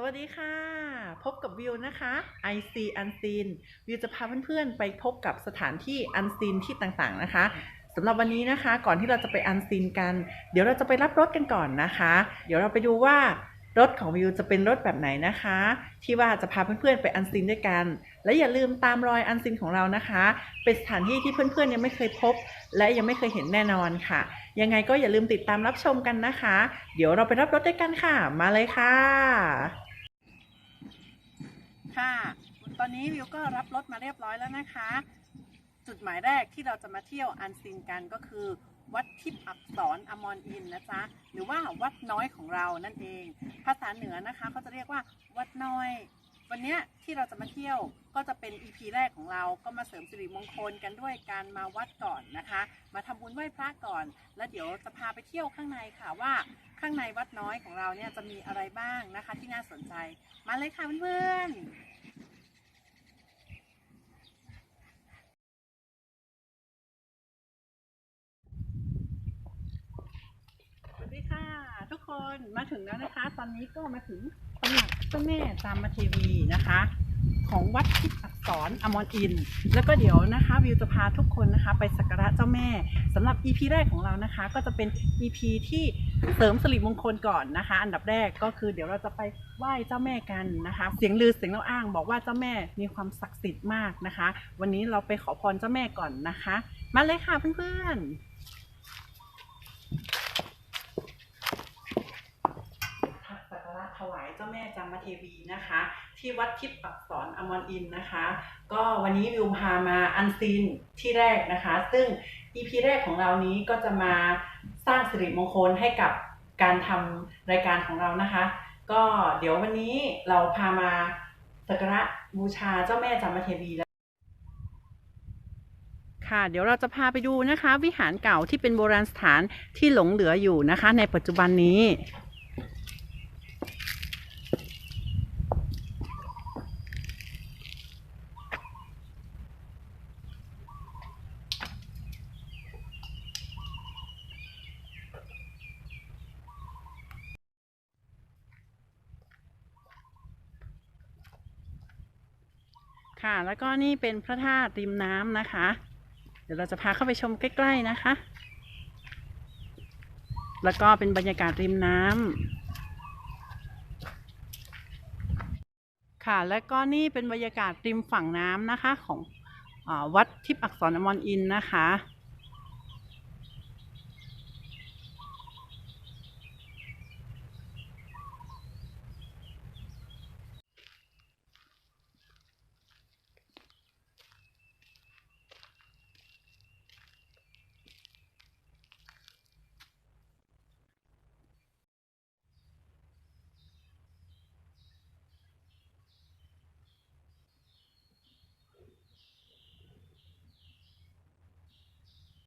สวัสดีค่ะ พบกับวิวนะคะ IC Unseen วิวจะพาเพื่อนๆ ไปพบกับสถานที่อันซีนที่ต่างๆนะคะสำหรับวันนี้นะคะ ก่อนที่เราจะไปอันซีนกัน เดี๋ยวเราจะไปรับรถกันก่อนนะคะ เดี๋ยวเราไปดูว่ารถของวิวจะเป็นรถแบบไหนนะคะ ที่ว่าจะพาเพื่อนๆไปอันซีนด้วยกัน และอย่าลืมตามรอยอันซีนของเรานะคะ เป็นสถานที่ที่เพื่อนๆยังไม่เคยพบ และยังไม่เคยเห็นแน่นอนค่ะ ยังไงก็อย่าลืมติดตามรับชมกันนะคะ เดี๋ยวเราไปรับรถด้วยกันค่ะ มาเลยค่ะ ค่ะ ตอนนี้วิวก็รับรถมาเรียบร้อยแล้วนะคะ จุดหมายแรกที่เราจะมาเที่ยวอันซีนกันก็คือ วัดทิพย์อักษรอมรอินนะจ๊ะหรือว่าวัดน้อยของเรานั่นเอง ภาษาเหนือนะคะเขาจะเรียกว่าวัดน้อย วันนี้ที่เราจะมาเที่ยวก็จะเป็น EP แรกของเราก็มาเสริมสิริมงคลกันด้วยการมาวัดก่อนนะคะ มาทำบุญไหว้พระก่อน แล้วเดี๋ยวจะพาไปเที่ยวข้างในค่ะว่าข้างในวัดน้อยของเราเนี่ยจะมีอะไรบ้างนะคะที่น่าสนใจ มาเลยค่ะเพื่อนๆ สวัสดีค่ะ ทุกคนมาถึงแล้วนะคะ ตอนนี้ก็มาถึงตำหนักเจ้าแม่จามเทวีนะคะ ของวัดทิพย์อักษรอมรอิน แล้วก็เดี๋ยวนะคะ วิวจะพาทุกคนนะคะ ไปสักการะเจ้าแม่สำหรับ EP แรกของเรานะคะ ก็จะเป็น EP ที่เสริมสิริมงคลก่อนนะคะ อันดับแรกก็คือเดี๋ยวเราจะไปไหว้เจ้าแม่กันนะคะ เสียงลือเสียงเล่าอ้าง บอกว่าเจ้าแม่มีความศักดิ์สิทธิ์มากนะคะ วันนี้เราไปขอพรเจ้าแม่ก่อนนะคะ มาเลยค่ะเพื่อนๆ สักการะถวาย เจ้าแม่จามเทวีนะคะ ที่วัดทิพย์อักษรอมรอินนะคะ ก็วันนี้วิวพามาอันซีนที่แรกนะคะ ซึ่ง EP แรกของเรานี้ก็จะมาสร้างสิริมงคลให้กับการทำรายการของเรานะคะ ก็เดี๋ยววันนี้เราพามาสักการะบูชาเจ้าแม่จามเทวีแล้วค่ะเดี๋ยวเราจะพาไปดูนะคะ วิหารเก่าที่เป็นโบราณสถานที่หลงเหลืออยู่นะคะ ในปัจจุบันนี้ ค่ะ แล้วก็นี่เป็นพระธาตุริมน้ำนะคะ เดี๋ยวเราจะพาเข้าไปชมใกล้ๆนะคะ แล้วก็เป็นบรรยากาศริมน้ำค่ะ แล้วก็นี่เป็นบรรยากาศริมฝั่งน้ำนะคะของอวัดทิพย์อักษรอมรอินนะคะ